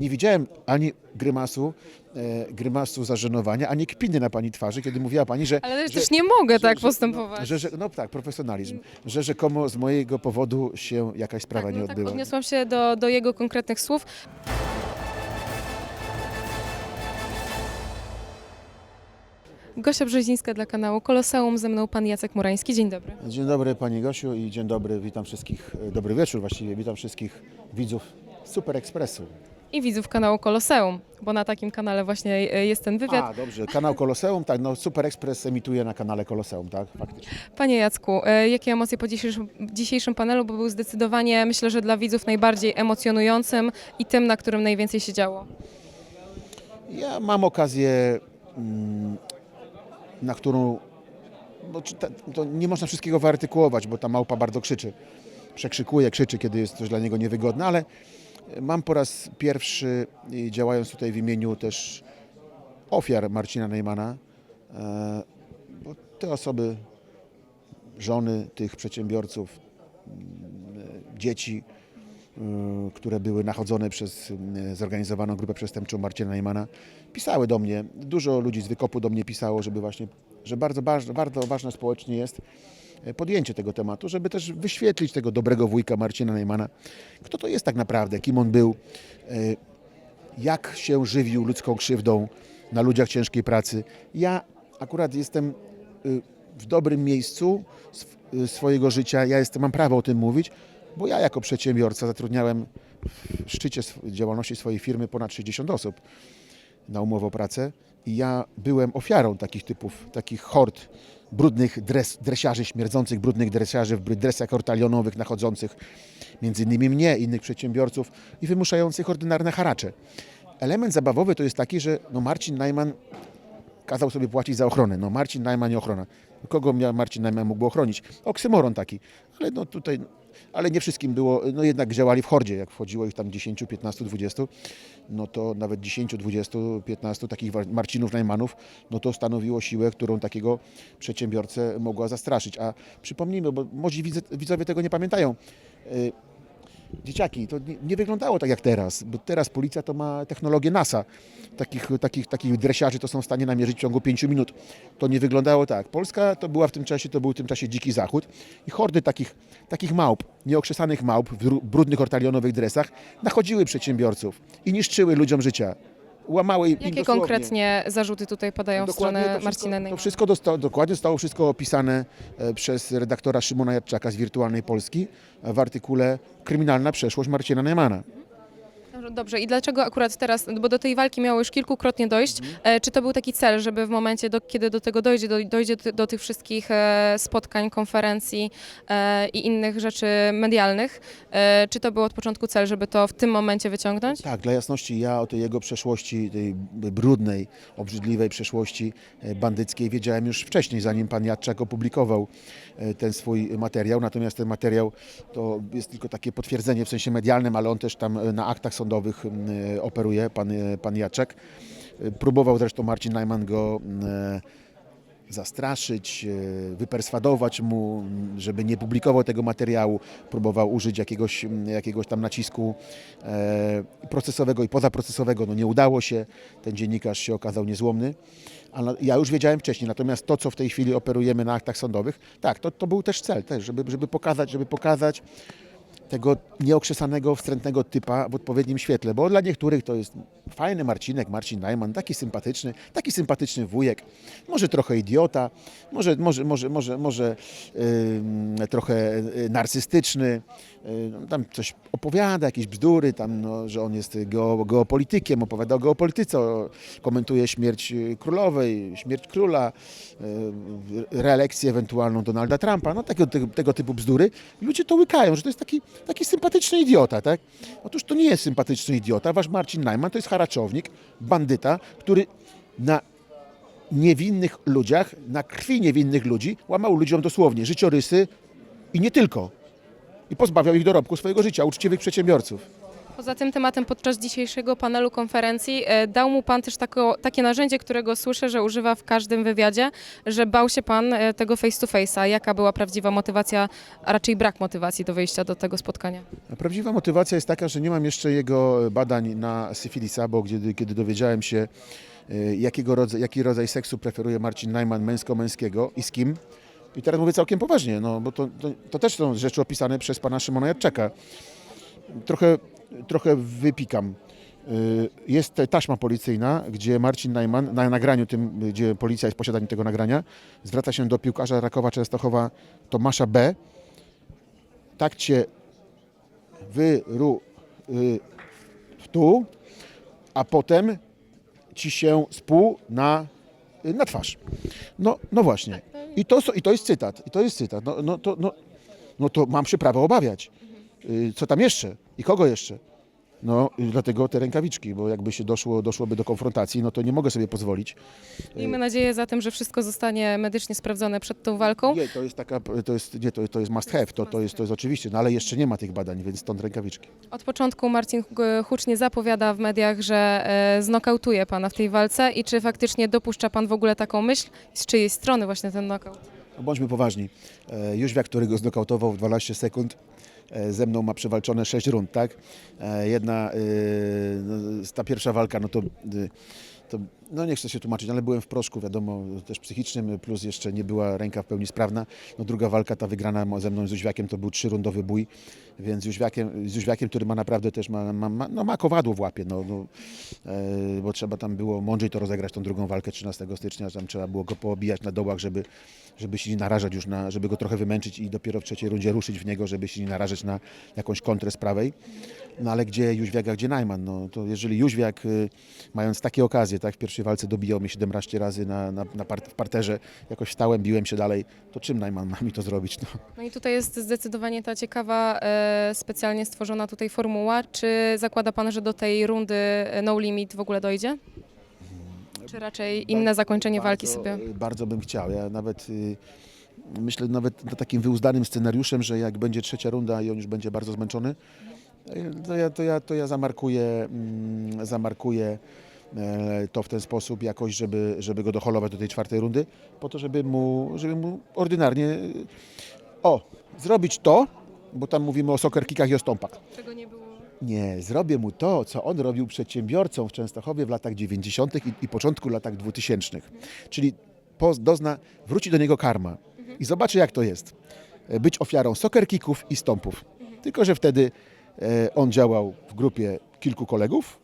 nie widziałem ani grymasu, e, grymasu zażenowania, ani kpiny na pani twarzy, kiedy mówiła pani, że... Ale że, też nie mogę tak że- postępować. Że, że, no tak, profesjonalizm. Że rzekomo z mojego powodu się jakaś sprawa tak, nie no tak odbyła. odniosłam się do, do jego konkretnych słów. Gosia Brzezińska dla kanału Koloseum, ze mną pan Jacek Murański. Dzień dobry. Dzień dobry Pani Gosiu i dzień dobry, witam wszystkich, e, dobry wieczór właściwie, witam wszystkich widzów Super Ekspresu. I widzów kanału Koloseum, bo na takim kanale właśnie e, jest ten wywiad. A, dobrze, kanał Koloseum, tak, no Super Ekspres emituje na kanale Koloseum, tak, faktycznie. Panie Jacku, e, jakie emocje po dzisiejszym, dzisiejszym panelu, bo był zdecydowanie, myślę, że dla widzów najbardziej emocjonującym i tym, na którym najwięcej się działo. Ja mam okazję, mm, na którą, no, to nie można wszystkiego wyartykułować, bo ta małpa bardzo krzyczy, przekrzykuje, krzyczy, kiedy jest coś dla niego niewygodne, ale mam po raz pierwszy, i działając tutaj w imieniu też ofiar Marcina Neymana, e, bo te osoby, żony tych przedsiębiorców, mm, dzieci, y, które były nachodzone przez y, zorganizowaną grupę przestępczą Marcina Neymana, pisały do mnie. Dużo ludzi z wykopu do mnie pisało, żeby właśnie, że bardzo, ważne, bardzo ważne społecznie jest y, podjęcie tego tematu, żeby też wyświetlić tego dobrego wujka Marcina Neymana. Kto to jest tak naprawdę, kim on był, y, jak się żywił ludzką krzywdą na ludziach ciężkiej pracy. Ja akurat jestem y, w dobrym miejscu sw- swojego życia, ja jestem, mam prawo o tym mówić, bo ja jako przedsiębiorca zatrudniałem w szczycie działalności swojej firmy ponad 60 osób na umowę o pracę i ja byłem ofiarą takich typów, takich hord brudnych dres, dresiarzy, śmierdzących brudnych dresiarzy w dresach ortalionowych, nachodzących między innymi mnie, innych przedsiębiorców i wymuszających ordynarne haracze. Element zabawowy to jest taki, że no Marcin Najman kazał sobie płacić za ochronę. No Marcin Najman i ochrona. Kogo miał Marcin Najman mógł ochronić? Oksymoron taki. Ale no tutaj, ale nie wszystkim było, no jednak działali w hordzie, jak wchodziło ich tam 10, 15, 20, no to nawet 10, 20, 15 takich Marcinów Najmanów, no to stanowiło siłę, którą takiego przedsiębiorcę mogła zastraszyć. A przypomnijmy, bo może widzowie tego nie pamiętają, y, Dzieciaki, to nie, nie wyglądało tak jak teraz, bo teraz policja to ma technologię NASA. Takich, takich, takich dresiarzy to są w stanie namierzyć w ciągu 5 minut. To nie wyglądało tak. Polska to była w tym czasie, to był w tym czasie dziki zachód i hordy takich, takich małp, nieokrzesanych małp w bru- brudnych ortalionowych dresach nachodziły przedsiębiorców i niszczyły ludziom życia. Łamały im Jakie dosłownie. konkretnie zarzuty tutaj padają w Dokładnie stronę to wszystko, Marcina to Neymana? wszystko dosta, dokładnie zostało wszystko opisane e, przez redaktora Szymona Jadczaka z Wirtualnej Polski w artykule Kryminalna przeszłość Marcina Neymana. Dobrze, i dlaczego akurat teraz, bo do tej walki miało już kilkukrotnie dojść, Mhm. e, czy to był taki cel, żeby w momencie, do, kiedy do tego dojdzie, do, dojdzie do, do tych wszystkich e, spotkań, konferencji e, i innych rzeczy medialnych, e, czy to był od początku cel, żeby to w tym momencie wyciągnąć? Tak, dla jasności ja o tej jego przeszłości, tej brudnej, obrzydliwej przeszłości e, bandyckiej wiedziałem już wcześniej, zanim pan Jadczak opublikował e, ten swój materiał. Natomiast ten materiał to jest tylko takie potwierdzenie w sensie medialnym, ale on też tam e, na aktach sądowych m, e, operuje, pan, e, pan Jadczak. E, Próbował zresztą Marcin Najman go zastraszyć, wyperswadować mu, m, żeby nie publikował tego materiału. Próbował użyć jakiegoś, m, jakiegoś tam nacisku procesowego i pozaprocesowego. No nie udało się. Ten dziennikarz się okazał niezłomny. Ale ja już wiedziałem wcześniej, natomiast to, co w tej chwili operujemy na aktach sądowych, tak, to, to był też cel, też, żeby, żeby pokazać, żeby pokazać tego nieokrzesanego, wstrętnego typa w odpowiednim świetle, bo dla niektórych to jest fajny Marcinek, Marcin Najman, taki sympatyczny, taki sympatyczny wujek, może trochę idiota, może, może, może, może, może yy, trochę yy, narcystyczny, yy, tam coś opowiada, jakieś bzdury, tam, no, że on jest geo, geopolitykiem, opowiada o geopolityce, komentuje śmierć yy, królowej, śmierć króla, yy, reelekcję ewentualną Donalda Trumpa, no takiego, tego, tego typu bzdury. Ludzie to łykają, że to jest taki, taki sympatyczny idiota, tak? Otóż to nie jest sympatyczny idiota. Wasz Marcin Najman to jest haraczownik, bandyta, który na niewinnych ludziach, na krwi niewinnych ludzi łamał ludziom dosłownie życiorysy i nie tylko. I pozbawiał ich dorobku swojego życia, uczciwych przedsiębiorców. Poza tym tematem podczas dzisiejszego panelu konferencji e, dał mu Pan też tako, takie narzędzie, którego słyszę, że używa w każdym wywiadzie, że bał się Pan e, tego face to face'a. Jaka była prawdziwa motywacja, a raczej brak motywacji do wyjścia do tego spotkania? Prawdziwa motywacja jest taka, że nie mam jeszcze jego badań na syfilisa, bo kiedy, kiedy dowiedziałem się, e, jakiego rodzaj, jaki rodzaj seksu preferuje Marcin Najman męsko-męskiego i z kim, i teraz mówię całkiem poważnie, no, bo to, to, to też są rzeczy opisane przez pana Szymona Jadczaka. Trochę, trochę wypikam. Y, Jest taśma policyjna, gdzie Marcin Najman, na nagraniu tym, gdzie policja jest w posiadaniu tego nagrania, zwraca się do piłkarza Rakowa Częstochowa Tomasza B. Tak cię wyru y, w tu, a potem ci się spół na, y, na twarz. No, no właśnie. I to, I to jest cytat. I to jest cytat. No, no, to, no, no to mam się prawo obawiać. Y, Co tam jeszcze? I kogo jeszcze? No, y, dlatego te rękawiczki, bo jakby się doszło, doszłoby do konfrontacji, no to nie mogę sobie pozwolić. Miejmy nadzieję zatem, że wszystko zostanie medycznie sprawdzone przed tą walką. Nie, to jest taka, to jest, nie, to, to jest must have, to, to, jest, to jest oczywiście, no ale jeszcze nie ma tych badań, więc stąd rękawiczki. Od początku Marcin e, hucznie zapowiada w mediach, że e, znokautuje Pana w tej walce i czy faktycznie dopuszcza Pan w ogóle taką myśl z czyjej strony właśnie ten nokaut? No bądźmy poważni. E, Jóźwiak, który go znokautował w 12 sekund, ze mną ma przewalczone 6 rund, tak? E, Jedna, e, no, ta pierwsza walka, no to, e, to, no nie chcę się tłumaczyć, ale byłem w proszku, wiadomo, też psychicznym, plus jeszcze nie była ręka w pełni sprawna. No druga walka, ta wygrana ze mną z Jóźwiakiem, to był trzyrundowy bój, więc z Jóźwiakiem, z który ma naprawdę też, ma, ma, ma, no, ma kowadło w łapie, no, no, e, bo trzeba tam było mądrzej to rozegrać, tą drugą walkę 13 stycznia, tam trzeba było go poobijać na dołach, żeby, żeby się nie narażać już na, żeby go trochę wymęczyć i dopiero w trzeciej rundzie ruszyć w niego, żeby się nie narażać na jakąś kontrę z prawej. No ale gdzie Jóźwiak, a gdzie Najman? No to jeżeli Jóźwiak, y, mając takie okazje, tak, w pierwszej walce dobijał mnie 17 razy na, na, na part, w parterze, jakoś wstałem, biłem się dalej, to czym Najman ma mi to zrobić? No. No i tutaj jest zdecydowanie ta ciekawa, e, specjalnie stworzona tutaj formuła. Czy zakłada Pan, że do tej rundy e, no limit w ogóle dojdzie? Czy raczej inne zakończenie walki bardzo, sobie? y, Bardzo bym chciał. Ja nawet y, myślę nawet nad takim wyuzdanym scenariuszem, że jak będzie trzecia runda i on już będzie bardzo zmęczony, to ja, to ja, to ja zamarkuję, mm, zamarkuję e, to w ten sposób jakoś, żeby, żeby go doholować do tej czwartej rundy, po to, żeby mu, żeby mu ordynarnie o, zrobić to, bo tam mówimy o soccer kickach i o stąpach. Czego nie było? Nie, zrobię mu to, co on robił przedsiębiorcom w Częstochowie w latach 90. i, i początku latach 2000. Czyli po, dozna, wróci do niego karma i zobaczy, jak to jest. e, Być ofiarą soccer kicków i stąpów. Tylko, że wtedy on działał w grupie kilku kolegów,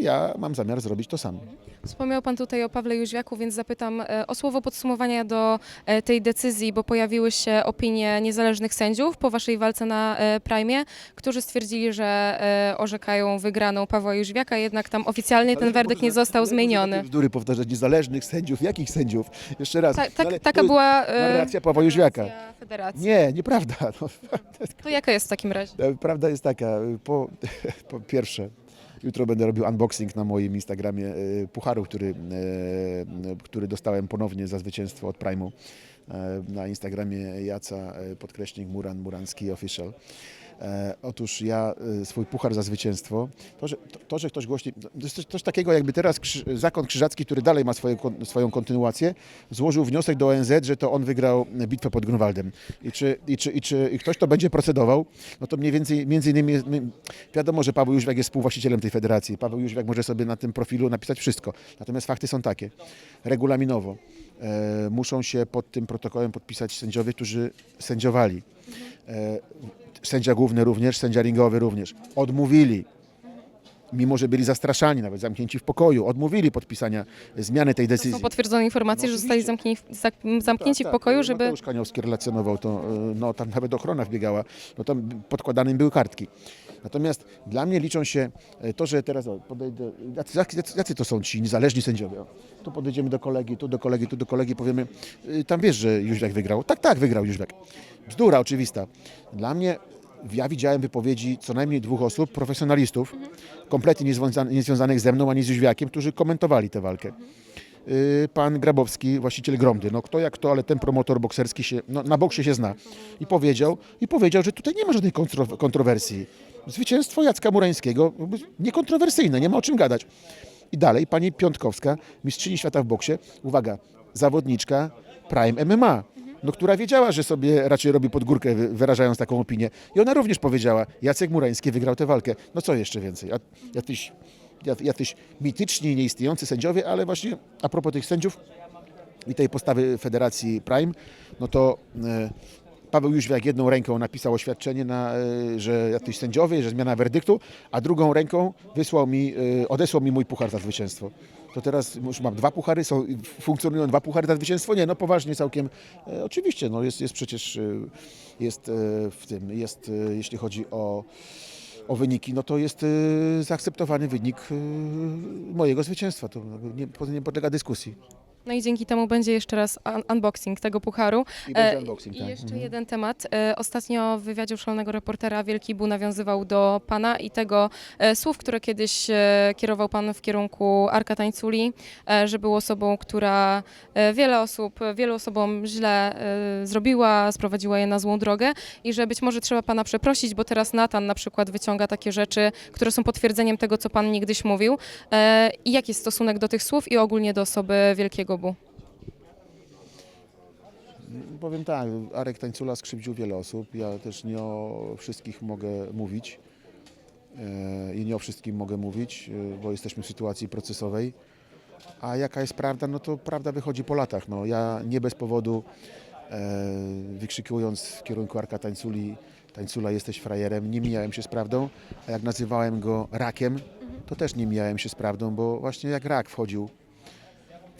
ja mam zamiar zrobić to samo. Wspomniał Pan tutaj o Pawle Jóźwiaku, więc zapytam e, o słowo podsumowania do e, tej decyzji, bo pojawiły się opinie niezależnych sędziów po Waszej walce na e, Prime, którzy stwierdzili, że e, orzekają wygraną Pawła Jóźwiaka, jednak tam oficjalnie ten werdykt nie został zmieniony. Bzdury powtarzać niezależnych sędziów. Jakich sędziów? Jeszcze raz. Ta, tak, ale taka to jest była e, narracja Pawła Jóźwiaka. narracja Federacji. Nie, nieprawda. No, To jaka jest w takim razie? Prawda jest taka, po, po pierwsze, jutro będę robił unboxing na moim Instagramie e, pucharu, który, e, który dostałem ponownie za zwycięstwo od Prime'u e, na Instagramie Jaca podkreśnik Muran Muranski Official. E, Otóż ja e, swój puchar za zwycięstwo, to, że, to, że ktoś głośniej, to jest coś, takiego jakby teraz Zakon Krzyżacki, który dalej ma swoje, swoją kontynuację, złożył wniosek do ONZ, że to on wygrał bitwę pod Grunwaldem. I czy, i czy, i czy i ktoś to będzie procedował, no to mniej więcej, między innymi wiadomo, że Paweł Jóźwiak jest współwłaścicielem tej federacji. Paweł Jóźwiak może sobie na tym profilu napisać wszystko. Natomiast fakty są takie. Regulaminowo e, muszą się pod tym protokołem podpisać sędziowie, którzy sędziowali. E, sędzia główny również, sędzia ringowy również. Odmówili. Mimo, że byli zastraszani, nawet zamknięci w pokoju, odmówili podpisania zmiany tej To decyzji. są potwierdzone informacje, No że zostali zamknięci, zamknięci w Tak, pokoju, tak. żeby... Mateusz Kaniowski relacjonował to, e, no tam nawet ochrona wbiegała, no tam podkładane im były kartki. Natomiast dla mnie liczą się e, to, że teraz o, podejdę, jacy, jacy, jacy to są ci niezależni sędziowie? O, Tu podejdziemy do kolegi, tu do kolegi, tu do kolegi, powiemy, y, tam wiesz, że Jóźwiak wygrał. Tak, tak, wygrał Jóźwiak. Bzdura oczywista. Dla mnie ja widziałem wypowiedzi co najmniej dwóch osób, profesjonalistów, kompletnie niezwiązanych, ze mną ani z Jóźwiakiem, którzy komentowali tę walkę y, pan Grabowski, właściciel Gromdy. No kto jak kto, ale ten promotor bokserski się, no, na boksie się zna. I powiedział, I powiedział, że tutaj nie ma żadnej kontro, kontrowersji. zwycięstwo Jacka Murańskiego, niekontrowersyjne, nie ma o czym gadać. I dalej pani Piątkowska, mistrzyni świata w boksie, uwaga, zawodniczka Prime MMA, no, która wiedziała, że sobie raczej robi pod górkę, wy- wyrażając taką opinię. I ona również powiedziała, Jacek Murański wygrał tę walkę. No co jeszcze więcej? Jacyś, ja- jacyś mityczni, nieistniejący sędziowie, ale właśnie a propos tych sędziów i tej postawy Federacji Prime, no to e, Paweł Jóźwiak jedną ręką napisał oświadczenie, na, e, że jacyś sędziowie, że zmiana werdyktu, a drugą ręką wysłał mi, e, odesłał mi mój puchar za zwycięstwo. To teraz już mam dwa puchary, są, funkcjonują dwa puchary za zwycięstwo? Nie, no poważnie całkiem. E, oczywiście, no jest, jest przecież, e, jest e, w tym, jest e, jeśli chodzi o, o wyniki, no to jest zaakceptowany wynik mojego zwycięstwa. To nie, nie podlega dyskusji. No i dzięki temu będzie jeszcze raz un- unboxing tego pucharu. I będzie E, unboxing, I tak. jeszcze Mhm. jeden temat. E, Ostatnio w wywiadzie u szalonego reportera Wielki Bu nawiązywał do pana i tego e, słów, które kiedyś kierował pan w kierunku Arka Tańculi, że był osobą, która wiele osób, wielu osobom źle zrobiła, sprowadziła je na złą drogę i że być może trzeba pana przeprosić, bo teraz Natan na przykład wyciąga takie rzeczy, które są potwierdzeniem tego, co pan niegdyś mówił. I jaki jest stosunek do tych słów i ogólnie do osoby Wielkiego Bu? Powiem tak, Arek Tańcula skrzywdził wiele osób. Ja też nie o wszystkich mogę mówić e, i nie o wszystkim mogę mówić, e, bo jesteśmy w sytuacji procesowej. A jaka jest prawda? No to prawda wychodzi po latach. No, ja nie bez powodu e, wykrzykując w kierunku Arka Tańculi Tańcula jesteś frajerem, nie mijałem się z prawdą, a jak nazywałem go rakiem, to też nie mijałem się z prawdą, bo właśnie jak rak wchodził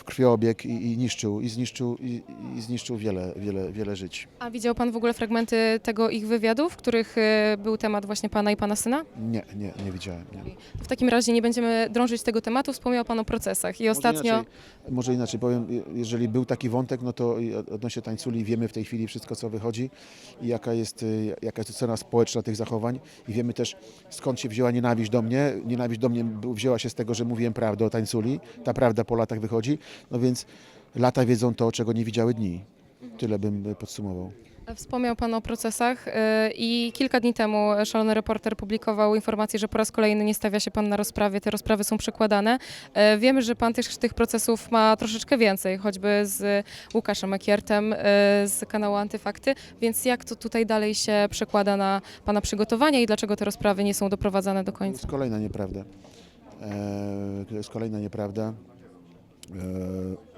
krwiobieg i, i niszczył, i zniszczył, i, i zniszczył wiele, wiele, wiele żyć. A widział pan w ogóle fragmenty tego ich wywiadów, w których e, był temat właśnie pana i pana syna? Nie, nie, nie widziałem. Nie. W takim razie nie będziemy drążyć tego tematu. Wspomniał pan o procesach i ostatnio... Może inaczej, może inaczej powiem, je- jeżeli był taki wątek, no to odnośnie tańculi wiemy w tej chwili wszystko, co wychodzi i jaka jest, y, jaka jest ocena społeczna tych zachowań i wiemy też, skąd się wzięła nienawiść do mnie. Nienawiść do mnie wzięła się z tego, że mówiłem prawdę o tańculi. Ta prawda po latach wychodzi, no więc lata wiedzą to, czego nie widziały dni. Tyle bym y, podsumował. Wspomniał Pan o procesach e, i kilka dni temu szalony reporter publikował informację, że po raz kolejny nie stawia się Pan na rozprawie, te rozprawy są przekładane. E, Wiemy, że Pan też tych procesów ma troszeczkę więcej, choćby z Łukaszem Ekiertem e, z kanału Antyfakty, więc jak to tutaj dalej się przekłada na Pana przygotowanie i dlaczego te rozprawy nie są doprowadzane do To końca? jest kolejna nieprawda. E, to jest kolejna nieprawda. E,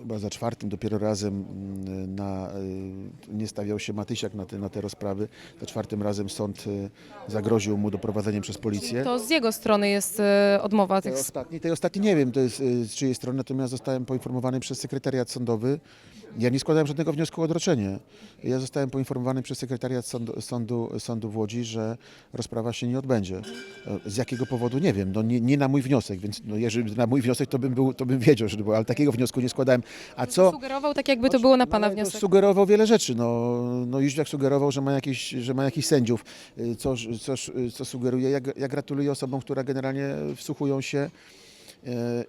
chyba za czwartym dopiero razem mm, na, e, nie stawiał się Matysiak na te, na te rozprawy. Za czwartym razem sąd e, zagroził mu doprowadzeniem przez policję. To z jego strony jest odmowa Tej tych ostatniej, tej ostatniej nie wiem, jest z czyjej strony, natomiast zostałem poinformowany przez sekretariat sądowy. Ja nie składałem żadnego wniosku o odroczenie. Ja zostałem poinformowany przez sekretariat sądu, sądu, sądu w Łodzi, że rozprawa się nie odbędzie. E, Z jakiego powodu nie wiem, no nie, nie na mój wniosek, więc no jeżeli na mój wniosek to bym, był, to bym wiedział, że to było, ale takiego wniosku nie składałem. A co? Sugerował tak, jakby to było na No, Pana to wniosek. Sugerował wiele rzeczy. No, no Jóźwiak sugerował, że ma jakiś, że ma jakiś sędziów, y, co, co, co sugeruje. Ja, ja gratuluję osobom, które generalnie wsłuchują się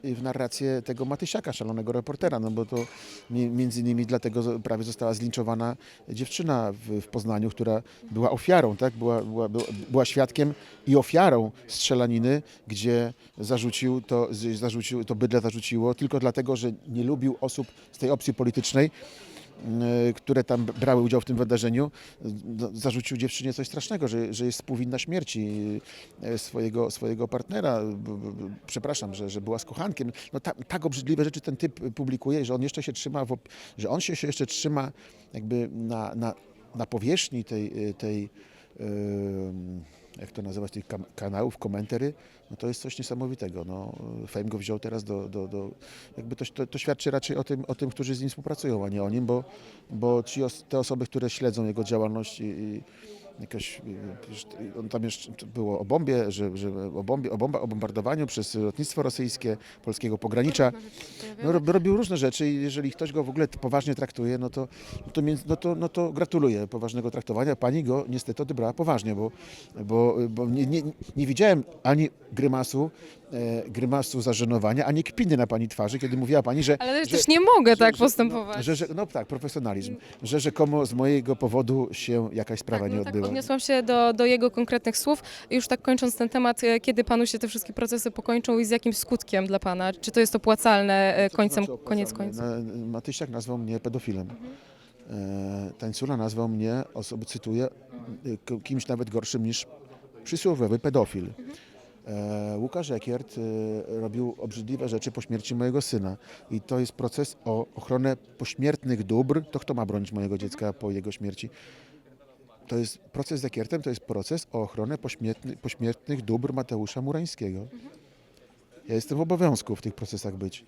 w narrację tego Matysiaka, szalonego reportera, no bo to mi- między innymi dlatego prawie została zlinczowana dziewczyna w, w Poznaniu, która była ofiarą, tak? była, była, była, świadkiem i ofiarą strzelaniny, gdzie zarzucił to, zarzucił, to bydle zarzuciło tylko dlatego, że nie lubił osób z tej opcji politycznej, które tam brały udział w tym wydarzeniu, no, zarzucił dziewczynie coś strasznego, że, że jest współwinna śmierci y, swojego, swojego partnera. Przepraszam, że, że była z kochankiem. No, ta, tak obrzydliwe rzeczy ten typ publikuje, że on jeszcze się trzyma, w, że on się, się jeszcze trzyma jakby na, na, na powierzchni tej, y, tej ym, jak to nazywać, tych kanałów, komentary, no to jest coś niesamowitego. No, Fame go wziął teraz do, do, do jakby to, to, to świadczy raczej o tym, o tym, którzy z nim współpracują, a nie o nim, bo, bo ci, te osoby, które śledzą jego działalność i, i jakoś, y, przecież on tam jeszcze było o bombie, że, że o, bombie, o, bomba, o bombardowaniu przez lotnictwo rosyjskie, polskiego pogranicza. No, rob- robił różne rzeczy i jeżeli ktoś go w ogóle poważnie traktuje, no to, no to, no to, no to gratuluję poważnego traktowania. Pani go niestety odebrała poważnie, bo, bo, bo nie, nie, nie widziałem ani grymasu, e, grymasu zażenowania, a nie kpiny na pani twarzy, kiedy mówiła pani, że... Ale że, też nie mogę tak że- postępować. No, że, że, no tak, profesjonalizm. Że rzekomo z mojego powodu się jakaś sprawa tak, nie no tak, odbyła. odniosłam się do, do jego konkretnych słów. Już tak kończąc ten temat, e, kiedy panu się te wszystkie procesy pokończą i z jakim skutkiem dla pana? Czy to jest opłacalne e, Co to końcem, znaczy koniec opłacalne? końców? Na- Matysiak nazwał mnie pedofilem. E, Tańcula nazwał mnie, osoby cytuję, kimś nawet gorszym niż przysłowiowy pedofil. E, Łukasz Ekiert e, robił obrzydliwe rzeczy po śmierci mojego syna. I to jest proces o ochronę pośmiertnych dóbr. To kto ma bronić mojego dziecka po jego śmierci? To jest proces z Ekiertem, to jest proces o ochronę pośmiertny, pośmiertnych dóbr Mateusza Murańskiego. Ja jestem w obowiązku w tych procesach być.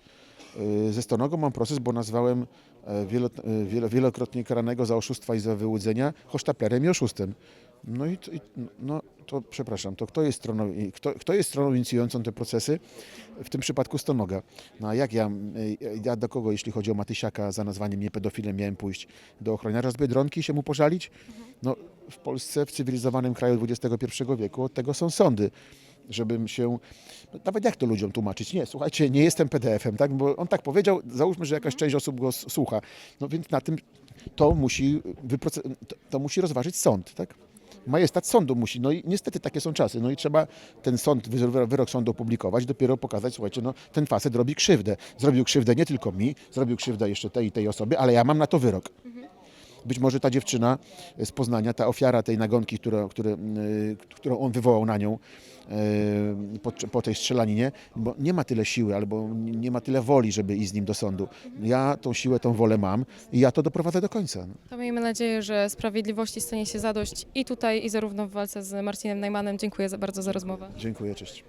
Y, Ze Stonogą mam proces, bo nazwałem e, wielo, e, wielo, wielokrotnie karanego za oszustwa i za wyłudzenia hosztaplerem i oszustem. No i, to- i no, to przepraszam, to kto jest, stroną, kto, kto jest stroną inicjującą te procesy? W tym przypadku Stonoga. No a jak ja, y, ja do kogo, jeśli chodzi o Matysiaka, za nazwanie mnie pedofilem miałem pójść? Do ochroniarza z Biedronki i się mu pożalić? No w Polsce, w cywilizowanym kraju XXI wieku od tego są sądy żebym się, no, nawet jak to ludziom tłumaczyć? Nie, słuchajcie, nie jestem PDF-em, tak? Bo on tak powiedział, załóżmy, że jakaś część osób go słucha. No więc na tym to musi, to, to musi rozważyć sąd, tak? Majestat sądu musi, no i niestety takie są czasy, no i trzeba ten sąd, wy- wyrok sądu opublikować, dopiero pokazać, słuchajcie, no ten facet robi krzywdę. Zrobił krzywdę nie tylko mi, zrobił krzywdę jeszcze tej i tej osobie, ale ja mam na to wyrok. Być może ta dziewczyna z Poznania, ta ofiara tej nagonki, która, które, y, którą on wywołał na nią y, po, po tej strzelaninie, bo nie ma tyle siły albo nie ma tyle woli, żeby iść z nim do sądu. Ja tą siłę, tą wolę mam i ja to doprowadzę do końca. no. To miejmy nadzieję, że sprawiedliwości stanie się zadość i tutaj, i zarówno w walce z Marcinem Najmanem. Dziękuję bardzo za rozmowę. Dziękuję, cześć.